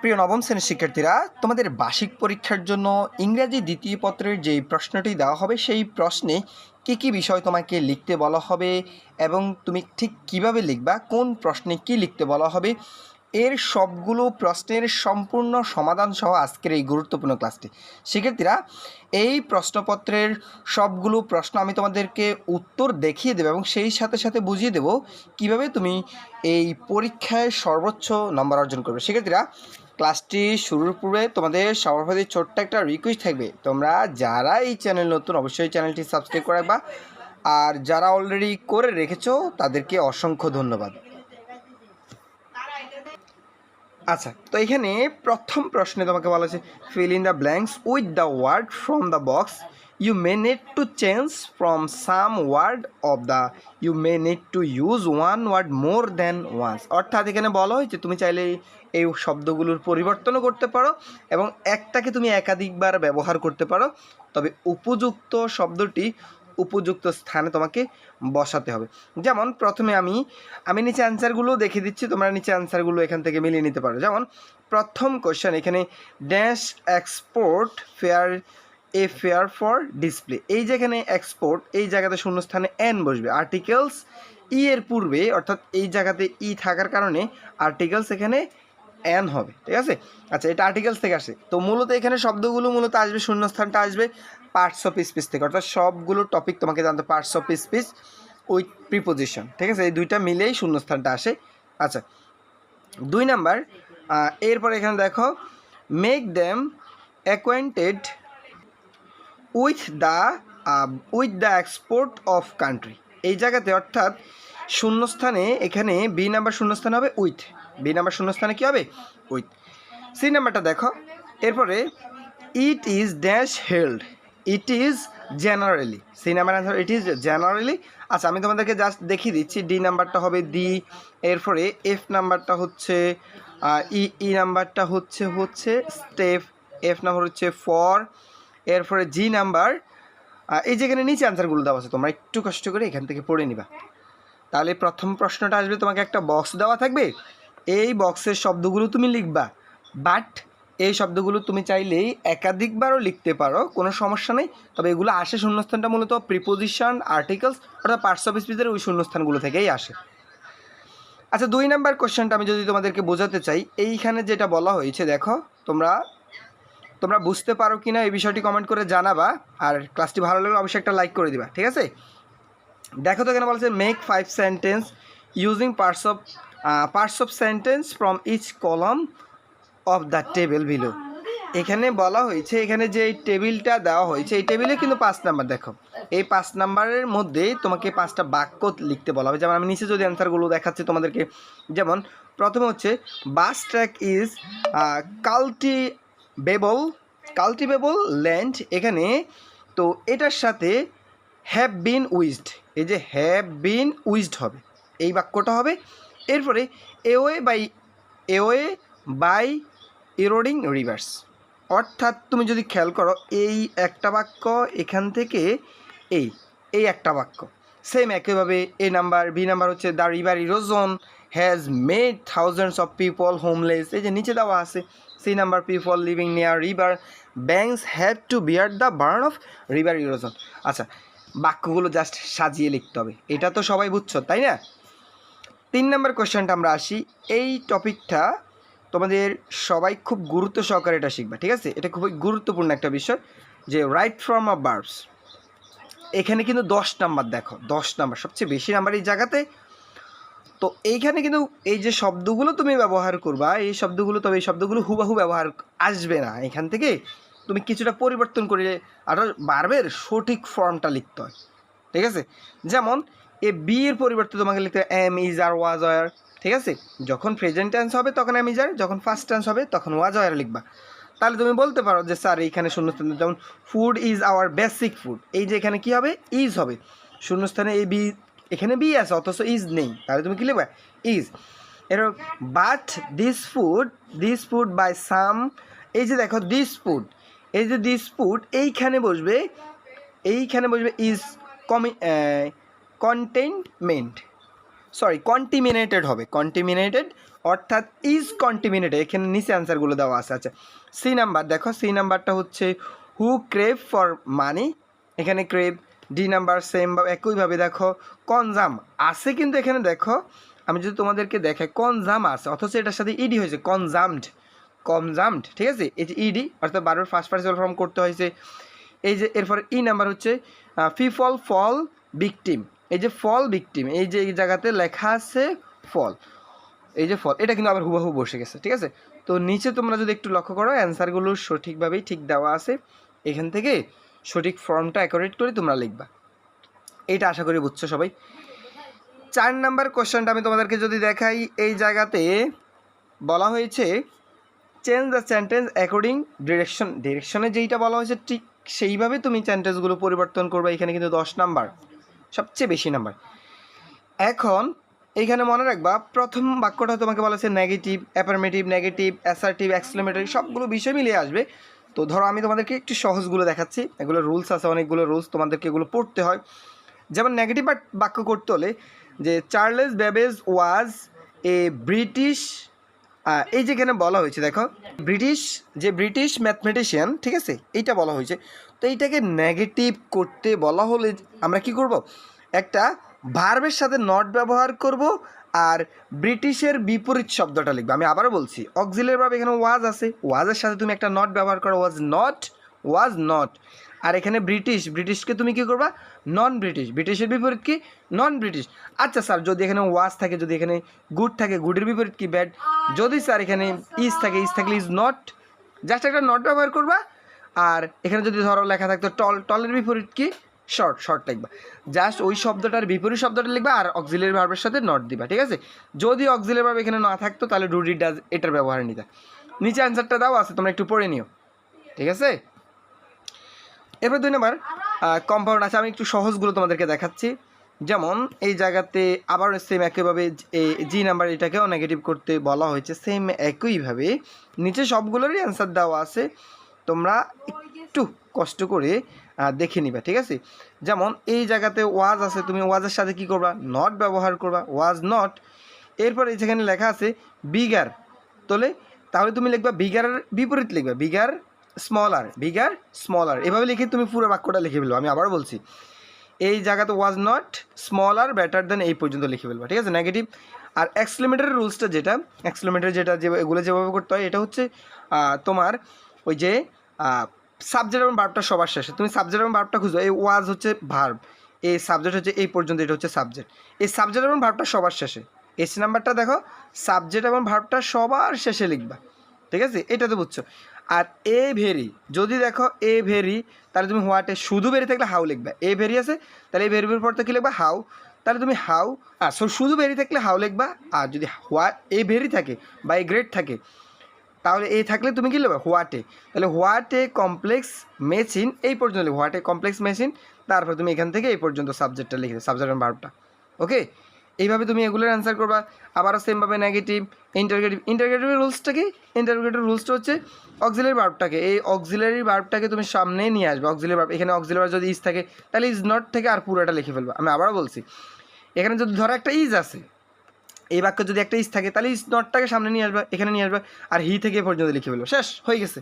প্রিয় নবম শ্রেণির শিক্ষার্থীরা, তোমাদের বার্ষিক পরীক্ষার জন্য ইংরেজি দ্বিতীয় পত্রের যে প্রশ্নটি দেওয়া হবে, সেই প্রশ্নে কী কী বিষয় তোমাকে লিখতে বলা হবে এবং তুমি ঠিক কীভাবে লিখবা, কোন প্রশ্নে কি লিখতে বলা হবে এর সবগুলো প্রশ্নের সম্পূর্ণ সমাধান সহ আজকের এই গুরুত্বপূর্ণ ক্লাসটি। শিক্ষার্থীরা, এই প্রশ্নপত্রের সবগুলো প্রশ্ন আমি তোমাদেরকে উত্তর দেখিয়ে দেবো এবং সেই সাথে সাথে বুঝিয়ে দেবো কীভাবে তুমি এই পরীক্ষায় সর্বোচ্চ নম্বর অর্জন করবে। শিক্ষার্থীরা, ক্লাসটি শুরুর পূর্বে তোমাদের প্রতি ছোট্ট একটা রিকোয়েস্ট থাকবে। তোমরা যারা এই চ্যানেল নতুন, অবশ্যই চ্যানেলটি সাবস্ক্রাইব করে রাখবা। আর যারা অলরেডি করে রেখেছো, তাদেরকে অসংখ্য ধন্যবাদ। আচ্ছা তো এখানে প্রথম প্রশ্নে তোমাকে বলা হয়েছে fill in the blanks with the word from the box you may need to change from some word of the you may need to use one word more than once অর্থাৎ এখানে বলা হয়েছে তুমি চাইলে এই শব্দগুলোর পরিবর্তনও করতে পারো এবং একটাকে তুমি একাধিকবার ব্যবহার করতে পারো। তবে উপযুক্ত শব্দটি উপযুক্ত স্থানে তোমাকে বসাতে হবে। যেমন, প্রথমে আমি আমি নিচে অ্যান্সারগুলো দেখে দিচ্ছি, তোমরা নিচে অ্যান্সারগুলো এখান থেকে মিলিয়ে নিতে পারো। যেমন, প্রথম কোশ্চেন এখানে dash export fair a fair for display এই যেখানে এক্সপোর্ট এই জায়গাতে শূন্যস্থানে এন বসবে। আর্টিকেলস ই এর পূর্বে, অর্থাৎ এই জায়গাতে ই থাকার কারণে আর্টিকেলস এখানে অ্যান হবে, ঠিক আছে? আচ্ছা এটা আর্টিকেলস থেকে আসে। তো মূলত এখানে শব্দগুলো মূলত আসবে, শূন্যস্থানটা আসবে। পার্টস অফ স্পিচ থেকে, অর্থাৎ সবগুলো টপিক তোমাকে জানতে parts of speech with preposition ঠিক আছে? এই দুইটা মিলেই শূন্যস্থানটা আসে। আচ্ছা দুই নাম্বার এরপর এখানে দেখো make them acquainted with the with the export of country এই জায়গাতে অর্থাৎ শূন্যস্থানে এখানে বি নাম্বার শূন্যস্থান হবে উইথ বি নাম্বার শূন্যস্থানে কী হবে? উইথ সি নাম্বারটা দেখো, এরপরে it is dash held it is generally C number answer it is generally আচ্ছা আমি তোমাদেরকে জাস্ট দেখিয়ে দিচ্ছি ডি নাম্বারটা হবে ডি এরপরে এফ নাম্বারটা হচ্ছে ই ই নাম্বারটা হচ্ছে হচ্ছে স্টেপ এফ নাম্বার হচ্ছে ফর এরপরে জি নাম্বার এই যেখানে নিচে অ্যান্সারগুলো দেওয়া আছে, তোমরা একটু কষ্ট করে এখান থেকে পড়ে নিবা। তাহলে প্রথম প্রশ্নটা আসবে, তোমাকে একটা বক্স দেওয়া থাকবে। এই বক্সের শব্দগুলো তুমি লিখবা বাট এই শব্দগুলো তুমি চাইলেই একাধিকবারও লিখতে পারো, কোনো সমস্যা নেই। তবে এগুলো আসে শূন্যস্থানটা মূলত প্রিপোজিশন আর্টিকেলস অর্থাৎ পার্টস অফ স্পিচের ওই শূন্যস্থানগুলো থেকেই আসে। আচ্ছা দুই নাম্বার কোশ্চেনটা আমি যদি তোমাদেরকে বোঝাতে চাই, এইখানে যেটা বলা হয়েছে, দেখো, তোমরা তোমরা বুঝতে পারো কি না এই বিষয়টি কমেন্ট করে জানাবা, আর ক্লাসটি ভালো লাগলে অবশ্যই একটা লাইক করে দিবা, ঠিক আছে? দেখো তো এখানে বলছে make five sentence using parts of parts of sentence from each column of the table below এখানে বলা হয়েছে, এখানে যে এই টেবিলটা দেওয়া হয়েছে, এই টেবিলে কিন্তু পাঁচ নাম্বার দেখো। এই পাঁচ নাম্বারের মধ্যে তোমাকে পাঁচটা বাক্য লিখতে বলা হবে। যেমন আমি নিচে যদি অ্যান্সারগুলো দেখাচ্ছি তোমাদেরকে, যেমন প্রথমে হচ্ছে বাস tract is cultivable cultivable land এখানে, তো এটার সাথে হ্যাভ বিন উইজড এই যে হ্যাভ বিন উইজড হবে। এই বাক্যটা হবে। এরপরে away by away by eroding rivers অর্থাৎ তুমি যদি খেয়াল করো, এই একটা বাক্য এখান থেকে এই এই একটা বাক্য। সেম একইভাবে এ নাম্বার বি নাম্বার হচ্ছে the river erosion has made thousands of people homeless এই যে নিচে দেওয়া আছে C number people living near river banks have to bear the brunt of river erosion আচ্ছা বাক্যগুলো জাস্ট সাজিয়ে লিখতে হবে। এটা তো সবাই বুঝছ, তাই না? তিন নম্বর কোয়েশ্চেনটা আমরা আসি। এই টপিকটা তোমাদের সবাই খুব গুরুত্ব সহকারে এটা শিখবে, ঠিক আছে? এটা খুবই গুরুত্বপূর্ণ একটা বিষয় যে রাইট ফর্ম অফ বার্বস এখানে কিন্তু দশ নাম্বার দেখো, দশ নাম্বার, সবচেয়ে বেশি নাম্বার এই জায়গাতে। তো এইখানে কিন্তু এই যে শব্দগুলো তুমি ব্যবহার করবা, এই শব্দগুলো, তবে এই শব্দগুলো হুবাহু ব্যবহার আসবে না। এখান থেকে তুমি কিছুটা পরিবর্তন করে আর বার্বের সঠিক ফর্মটা লিখতে হয়, ঠিক আছে? যেমন, এ বি এর পরিবর্তে তোমাকে লিখতে am is are was were ঠিক আছে? যখন প্রেজেন্ট টেন্স হবে, তখন ইজ আর যখন ফার্স্ট টেন্স হবে, তখন ওয়াজ ওয়ার লিখবা। তাহলে তুমি বলতে পারো যে, স্যার, এইখানে শূন্যস্থান যেমন food is our basic food এই যে এখানে কি হবে? ইজ হবে। শূন্যস্থানে এই বি এখানে বি আছে, অথচ ইজ নেই। তাহলে তুমি কি লিখবা? ইজ এর but this food this food by some এই যে দেখো দিস ফুড এই যে দিস ফুড এইখানে বসবে এইখানে বসবে ইজ কমি কন্টেনমেন্ট সরি কন্টিমিনেটেড হবে। কন্টিমিনেটেড অর্থাৎ ইজ কন্টিমিনেটেড এখানে নিচে অ্যান্সারগুলো দেওয়া আছে। আচ্ছা সি নাম্বার দেখো সি নাম্বারটা হচ্ছে হু ক্রেভ ফর মানি এখানে ক্রেভ ডি নাম্বার সেম বা একইভাবে দেখো কনজাম আছে কিন্তু এখানে দেখো, আমি যদি তোমাদেরকে দেখাই কনজাম আছে, অথচ এটার সাথে ইডি হয়েছে কনজামড কনজামড ঠিক আছে? এই যে ইডি অর্থাৎ বারবার ফার্স্ট পার্সেল ফর্ম করতে হয়েছে। এই যে, এরপর ই নাম্বার হচ্ছে ফিফল ফল বিকটিম এই যে ফল বিকটিম এই যে এই জায়গাতে লেখা আছে ফল এই যে ফল এটা কিন্তু আবার হুবাহু বসে গেছে, ঠিক আছে? তো নিচে তোমরা যদি একটু লক্ষ্য করো অ্যান্সারগুলো সঠিকভাবেই ঠিক দেওয়া আছে। এখান থেকে সঠিক ফর্মটা অ্যাকোরেট করে তোমরা লিখবা। এইটা আশা করি বুঝছ সবাই। চার নাম্বার কোশ্চেনটা আমি তোমাদেরকে যদি দেখাই, এই জায়গাতে বলা হয়েছে change the sentence according direction ডিরেকশনে যেইটা বলা হয়েছে, ঠিক সেইভাবে তুমি সেন্টেন্সগুলো পরিবর্তন করবে, এখানে কিন্তু দশ নাম্বার। সবচেয়ে বেশি নাম্বার এখন এইখানে মনে রাখবা, প্রথম বাক্যটা তোমাকে বলা হচ্ছে negative affirmative negative assertive exclamatory সবগুলো বিষয় মিলিয়ে আসবে। তো ধরো আমি তোমাদেরকে একটু সহজগুলো দেখাচ্ছি। এগুলো রুলস আছে, অনেকগুলো রুলস তোমাদেরকে এগুলো পড়তে হয়। যেমন নেগেটিভ বাক্য করতে হলে যে Charles Babbage was a British এই যেখানে বলা হয়েছে, দেখো, ব্রিটিশ, যে ব্রিটিশ ম্যাথমেটিশিয়ান, ঠিক আছে, এইটা বলা হয়েছে। তো এইটাকে নেগেটিভ করতে বলা হলে আমরা কি করব? একটা ভার্বের সাথে নট ব্যবহার করব আর ব্রিটিশের বিপরীত শব্দটা লিখবে। আমি আবারও বলছি, অক্সিলের ভাবে এখানে ওয়াজ আছে। ওয়াজের সাথে তুমি একটা নট ব্যবহার করো ওয়াজ নট ওয়াজ নট আর এখানে ব্রিটিশ, ব্রিটিশকে তুমি কি করবা? নন ব্রিটিশ ব্রিটিশের বিপরীত কি? নন ব্রিটিশ আচ্ছা স্যার যদি এখানে ওয়াজ থাকে, যদি এখানে গুড থাকে গুডের বিপরীত কি? ব্যাড যদি স্যার এখানে ইজ থাকে ইজ থাকলে ইজ নট জাস্ট একটা নট ব্যবহার করবা। আর এখানে যদি ধরো লেখা থাকতো টল টলের বিপরীত কি? শর্ট শর্ট লিখবা। জাস্ট ওই শব্দটার বিপরীত শব্দটা লিখবা আর অক্সিলের ভার্বের সাথে নট দিবা, ঠিক আছে? যদি অক্সিলের ভার্ব এখানে না থাকতো, তাহলে ডুডি ডাজ এটার ব্যবহার নিতে। নিচে অ্যান্সারটা দাও, আছে, তোমরা একটু পড়ে নিও। ঠিক আছে? এরপর দুই নম্বর কম্পাউন্ড আছে। আমি একটু সহজগুলো তোমাদেরকে দেখাচ্ছি। যেমন, এই জায়গাতে আবার সেম একইভাবে জি নাম্বার এটাকেও নেগেটিভ করতে বলা হয়েছে। সেম একইভাবে নিচে সবগুলোরই অ্যান্সার দেওয়া আছে। তোমরা একটু কষ্ট করে দেখে নিবা, ঠিক আছে? যেমন, এই জায়গাতে ওয়াজ আছে। তুমি ওয়াজের সাথে কি করবা? নট ব্যবহার করবা। ওয়াজ নট এরপর যেখানে লেখা আছে বিগার তোলে তাহলে তুমি লিখবা বিগারের বিপরীত লিখবা। বিগার স্মলার বিগার স্মলার এভাবে লিখে তুমি পুরো বাক্যটা লিখে ফেলব। আমি আবার বলছি, এই জায়গাতে was not smaller better than এই পর্যন্ত লিখে ফেলবা, ঠিক আছে? নেগেটিভ আর এক্সপ্লেমেটারের রুলসটা যেটা এক্সপ্লেমেটার যেটা যে, এগুলো যেভাবে করতে হয়, এটা হচ্ছে তোমার ওই যে সাবজেক্ট এবং ভার্বটা সবার শেষে। তুমি সাবজেক্ট এবং ভার্বটা খুঁজো, এই ওয়াজ হচ্ছে ভার্ব এই সাবজেক্ট হচ্ছে এই পর্যন্ত, এটা হচ্ছে সাবজেক্ট এই সাবজেক্ট এবং ভার্বটা সবার শেষে। এস নাম্বারটা দেখো সাবজেক্ট এবং ভার্বটা সবার শেষে লিখবা, ঠিক আছে? এটা তো বুঝছ। আর এ ভেরি। যদি দেখো এ ভেরি, তাহলে তুমি হোয়াটে শুধু বেরি থাকলে হাউ লিখবে। এ ভেরি আছে, তাহলে এই ভেরির পর তো কি লিখবা? হাউ তাহলে তুমি হাউ আর সো শুধু ভেরি থাকলে হাউ লিখবা। আর যদি হোয়া এ ভেরি থাকে বা এ গ্রেট থাকে, তাহলে এ থাকলে তুমি কি লিখবে? হোয়াটে তাহলে হোয়াটে কমপ্লেক্স মেশিন এই পর্যন্ত হোয়াটে কমপ্লেক্স মেশিন তারপর তুমি এখান থেকে এই পর্যন্ত সাবজেক্টটা লিখে সাবজেক্ট ভার্বটা ওকে এইভাবে তুমি এগুলোর অ্যান্সার করবা। আবারও সেমভাবে নেগেটিভ ইন্টারগেটিভ ইন্টারগেটিভ রুলসটা কি? ইন্টারগেটিভ রুলসটা হচ্ছে অক্সিলারি বার্বটাকে এই অক্সিলারি বার্বটাকে তুমি সামনে নিয়ে আসবে। অক্সিলারি বার্ব এখানে অক্সিলারি যদি ইজ থাকে, তাহলে ইজ নট থেকে আর পুরোটা লিখে ফেলবা। আমি আবারও বলছি, এখানে যদি ধরো একটা ইজ আছে, এই বাক্য যদি একটা ইজ থাকে, তাহলে ইজ নটটাকে সামনে নিয়ে আসবে, এখানে নিয়ে আসবে, আর হি থেকে পর্যন্ত লিখে ফেলব। শেষ, হয়ে গেছে।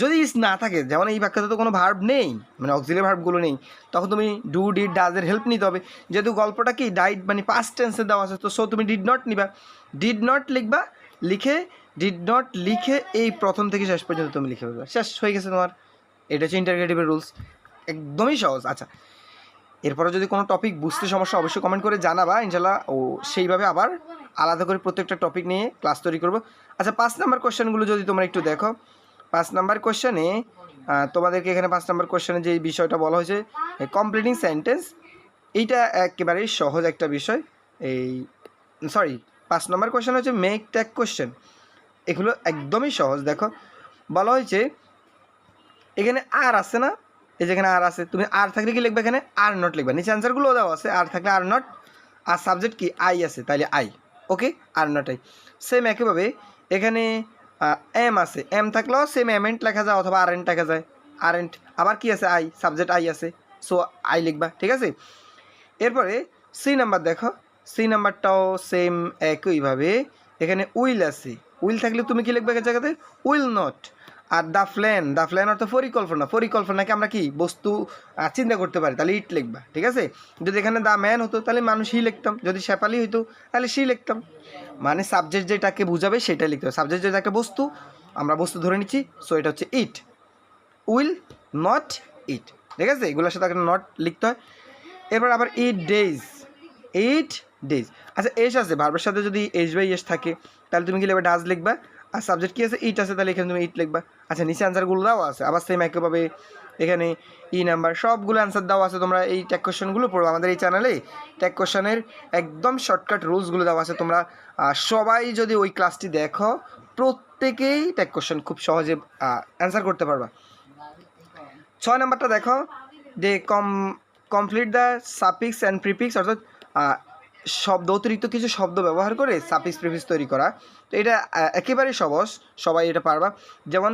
যদি ইস না থাকে, যেমন এই বাক্যতে তো কোনো ভার্ব নেই মানে অক্সিলারি ভার্বগুলো নেই, তখন তুমি ডু ডিড ডাজের হেল্প নিতে হবে। যেহেতু গল্পটা কি ডাইড মানে পাস্ট টেন্সে দেওয়া আছে, তো সো তুমি ডিড নট নিবা। ডিড নট লিখবা, লিখে ডিড নট লিখে এই প্রথম থেকে শেষ পর্যন্ত তুমি লিখে ফেলবা। শেষ, হয়ে গেছে তোমার। এটা হচ্ছে ইন্টারগ্রেটিভের রুলস একদমই সহজ। আচ্ছা এরপরে যদি কোনো টপিক বুঝতে সমস্যা, অবশ্যই কমেন্ট করে জানাবা। ইনশাল্লাহ ও সেইভাবে আবার আলাদা করে প্রত্যেকটা টপিক নিয়ে ক্লাস তৈরি করব। আচ্ছা পাঁচ নাম্বার কোয়েশ্চেনগুলো যদি তোমরা একটু দেখো। পাঁচ নাম্বার কোশ্চেনে তোমাদেরকে এখানে পাঁচ নাম্বার কোশ্চেনে যে বিষয়টা বলা হয়েছে কমপ্লিটিং সেন্টেন্স এইটা একেবারেই সহজ একটা বিষয়। এই সরি পাঁচ নম্বর কোশ্চেন হচ্ছে মেক ট্যাগ কোশ্চেন এগুলো একদমই সহজ, দেখো। বলা হয়েছে, এখানে আর আছে না? এই যেখানে আর আছে, তুমি আর থাকলে কি লিখবে এখানে? আর নট লিখবে। নিচে অ্যান্সারগুলো দেওয়া আছে আর থাকলে আর নট আর সাবজেক্ট কি? আই আছে তাহলে I okay are not I same একইভাবে, এখানে এম আছে। এম থাকলেও সেম এমেন্ট লেখা যায় অথবা আর এন্ট লেখা যায়। আর এন্ট আবার কি আছে? আই সাবজেক্ট আই আছে। সো আই লিখবা, ঠিক আছে? এরপরে সি নাম্বার দেখো। সি নাম্বারটাও সেম একইভাবে। এখানে উইল আছে। উইল থাকলে তুমি কি লিখবে এক জায়গাতে? Will not are the plan the plan অর্থ পরিকল্পনা। পরিকল্পনাকে আমরা কি? বস্তু চিন্তা করতে পারি। তাহলে ইট লিখবা, ঠিক আছে? যদি এখানে দ্য ম্যান হতো, তাহলে মানুষ হি লিখতাম। যদি শেপালি হইতো, তাহলে সি লিখতাম। মানে সাবজেক্ট যেটাকে বুঝাবে, সেটাই লিখতে হবে। সাবজেক্ট যেটা একটা বস্তু, আমরা বস্তু ধরে নিচ্ছি সো এটা হচ্ছে ইট। উইল নট ইট, ঠিক আছে? এগুলোর সাথে একটা নট লিখতে হয়। এরপর আবার ইট ডেজ এইট ডেজ আচ্ছা এস আছে, ভার্বের সাথে যদি এস বাই এস থাকে, তাহলে তুমি কি লিখবে? ডাজ লিখবা। আর সাবজেক্ট কী আছে? ইট আছে, তাহলে এখানে তুমি ইট লিখবা। আচ্ছা নিচে অ্যান্সারগুলো দেওয়া আছে। আবার সেম একইভাবে এখানে ই নাম্বার সবগুলো অ্যান্সার দেওয়া আছে। তোমরা এই ট্যাগ কোশ্চেনগুলো পড়ো। আমাদের এই চ্যানেলে ট্যাগ কোশ্চেনের একদম শর্টকাট রুলসগুলো দেওয়া আছে। তোমরা সবাই যদি ওই ক্লাসটি দেখো, প্রত্যেকেই ট্যাগ কোশ্চেন খুব সহজে অ্যান্সার করতে পারবা। ছয় নাম্বারটা দেখো। যে কম complete the suffix and prefix অর্থাৎ শব্দ, অতিরিক্ত কিছু শব্দ ব্যবহার করে সাপিক্স প্রিপিক্স তৈরি করা। তো এটা একেবারেই সহজ, সবাই এটা পারবা। যেমন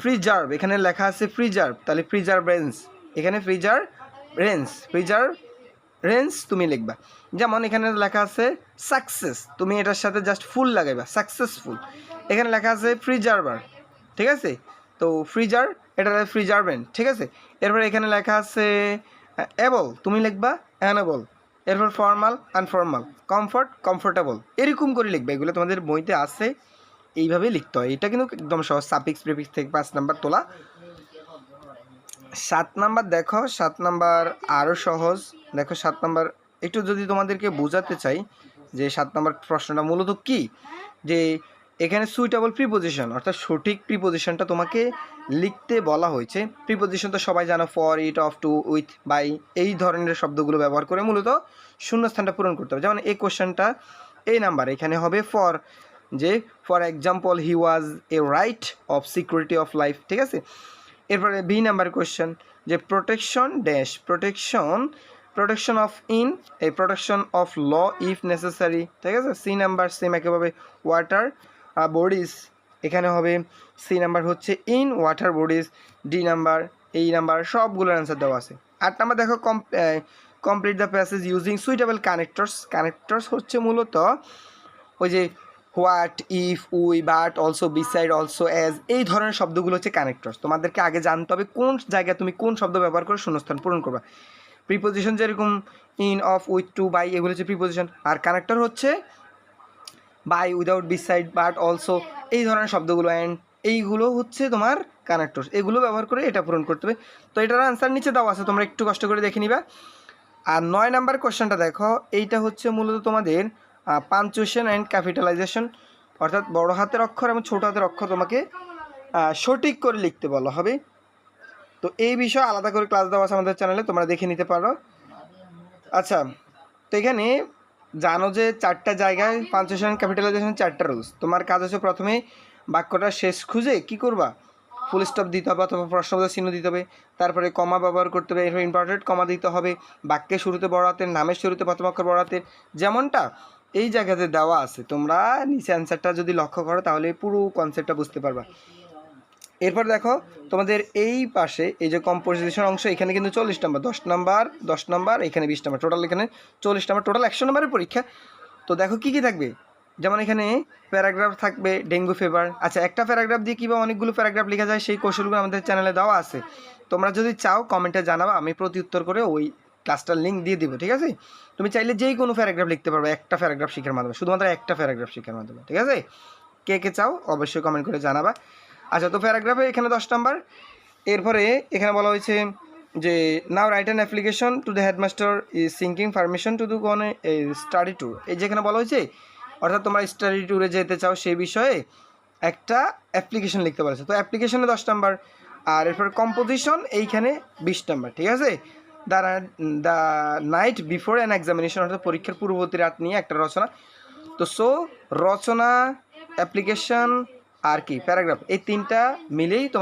ফ্রিজার্ভ এখানে লেখা আছে ফ্রিজার্ভ তাহলে ফ্রিজার্ভ রেঞ্জ এখানে ফ্রিজার রেঞ্জ ফ্রিজার রেঞ্জ তুমি লিখবা। যেমন এখানে লেখা আছে সাকসেস তুমি এটার সাথে জাস্ট ফুল লাগাইবা সাকসেসফুল এখানে লেখা আছে ফ্রিজার্ভার ঠিক আছে? তো ফ্রিজার এটা ফ্রিজারভেন্ট ঠিক আছে? এরপর এখানে লেখা আছে এবল তুমি লিখবা অ্যানেবল এরপর ফর্মাল আনফর্মাল কমফর্ট কমফোর্টেবল এরকম করে লিখবে। এগুলো তোমাদের বইতে আছে এইভাবে লিখতে হয়। এটা কিন্তু একদম সহজ সাপিক্স প্রিপিক্স থেকে পাঁচ নাম্বার তোলা। সাত নাম্বার দেখো, সাত নাম্বার আরও সহজ। দেখো, সাত নাম্বার, একটু যদি তোমাদেরকে বোঝাতে চাই, যে সাত নাম্বার প্রশ্নটা মূলত কি? যে এখানে সুইটেবল প্রিপোজিশন অর্থাৎ সঠিক প্রিপোজিশনটা তোমাকে লিখতে বলা হয়েছে। প্রিপোজিশন তো সবাই জানো for it of to with by এই ধরনের শব্দগুলো ব্যবহার করে মূলত শূন্যস্থানটা পূরণ করতে হবে। যেমন এই কোশ্চেনটা এই নাম্বার এখানে হবে ফর যে for example he was a right of security of life ঠিক আছে? এরপরে বি নাম্বার কোয়েশ্চেন যে protection dash protection protection of in এই protection of law if necessary ঠিক আছে? সি নাম্বার সেম একেভাবে ওয়াটার বডিজ এখানে হবে সি নাম্বার হচ্ছে in water bodies D number এই নাম্বার সবগুলোর অ্যান্সার দেওয়া আছে। আট নাম্বার দেখো complete the passage using suitable connectors connectors হচ্ছে মূলত ওই যে what if we but also beside also as এই ধরনের শব্দগুলো হচ্ছে কানেক্টরস তোমাদেরকে আগে জানতে হবে কোন জায়গায় তুমি কোন শব্দ ব্যবহার করে শূন্যস্থান পূরণ করবা। প্রিপোজিশন যেরকম in of with to by এগুলো হচ্ছে প্রিপোজিশন আর কানেক্টর হচ্ছে by without beside but also এই ধরনের শব্দগুলো অ্যান্ড এইগুলো হচ্ছে তোমার কানেক্টর এগুলো ব্যবহার করে এটা পূরণ করতে হবে। তো এটার আনসার নিচে দেওয়া আছে, তোমরা একটু কষ্ট করে দেখে নিবা। আর নয় নাম্বার কোশ্চেনটা দেখো, এইটা হচ্ছে মূলত তোমাদের পাঞ্চুয়েশন অ্যান্ড ক্যাপিটালাইজেশন অর্থাৎ বড় হাতের অক্ষর এবং ছোটো হাতের অক্ষর তোমাকে সঠিক করে লিখতে বলা হবে। তো এই বিষয়ে আলাদা করে ক্লাস দেওয়া আছে আমাদের চ্যানেলে তোমরা দেখে নিতে পারো। আচ্ছা তো এখানে জানো যে চারটা জায়গায় পাঞ্চুয়েশন ক্যাপিটালাইজেশন চারটা রুলস তোমার কাজ হচ্ছে প্রথমে বাক্যটা শেষ খুঁজে কি করবা? ফুল স্টপ দিতে হবে অথবা প্রশ্নবোধক চিহ্ন দিতে হবে। তারপরে কমা ব্যবহার করতে হবে, এরপর ইম্পর্টেন্ট কমা দিতে হবে। বাক্যের শুরুতে বড় হাতের, নামের শুরুতে প্রথম অক্ষর বড় হাতের, যেমনটা এই জায়গাতে দেওয়া আছে। তোমরা নিচে অ্যান্সারটা যদি লক্ষ্য করো তাহলে পুরো কনসেপ্টটা বুঝতে পারবা। এরপর দেখো, তোমাদের এই পাশে এই যে কম্পোজিশন অংশ, এখানে কিন্তু চল্লিশ নাম্বার, দশ নাম্বার দশ নাম্বার, এখানে বিশ নাম্বার টোটাল এখানে চল্লিশ নাম্বার টোটাল একশো নাম্বারের পরীক্ষা। তো দেখো কি কি থাকবে? যেমন এখানে প্যারাগ্রাফ থাকবে ডেঙ্গু ফিভার আচ্ছা একটা প্যারাগ্রাফ দিয়ে কীভাবে অনেকগুলো প্যারাগ্রাফ লেখা যায়, সেই কৌশলগুলো আমাদের চ্যানেলে দেওয়া আছে। তোমরা যদি চাও কমেন্টে জানাবা, আমি প্রতি উত্তর করে ওই ক্লাসটার লিঙ্ক দিয়ে দিব, ঠিক আছে? তুমি চাইলে যেই কোনো প্যারাগ্রাফ লিখতে পারবে, একটা প্যারাগ্রাফ শিখার মাধ্যমে, শুধুমাত্র একটা প্যারাগ্রাফ শিখার মাধ্যমে, ঠিক আছে? কে কে চাও, অবশ্যই কমেন্ট করে জানাবা। আচ্ছা তো প্যারাগ্রাফে এখানে দশ নাম্বার। এরপরে এখানে বলা হয়েছে যে now write an application to the headmaster is seeking permission to do কোন স্টাডি ট্যুর এই যেখানে বলা হয়েছে, অর্থাৎ তোমরা স্টাডি ট্যুরে যেতে চাও সেই বিষয়ে একটা অ্যাপ্লিকেশন লিখতে পারছ তো অ্যাপ্লিকেশনে দশ নাম্বার, আর এরপর কম্পোজিশন এইখানে বিশ নাম্বার, ঠিক আছে? The the night before an examination অর্থাৎ পরীক্ষার পূর্ববর্তী রাত নিয়ে একটা রচনা। তো সো রচনা অ্যাপ্লিকেশন আর কি প্যারাগ্রাফ। এই তিনটা মিলেই তোমাদের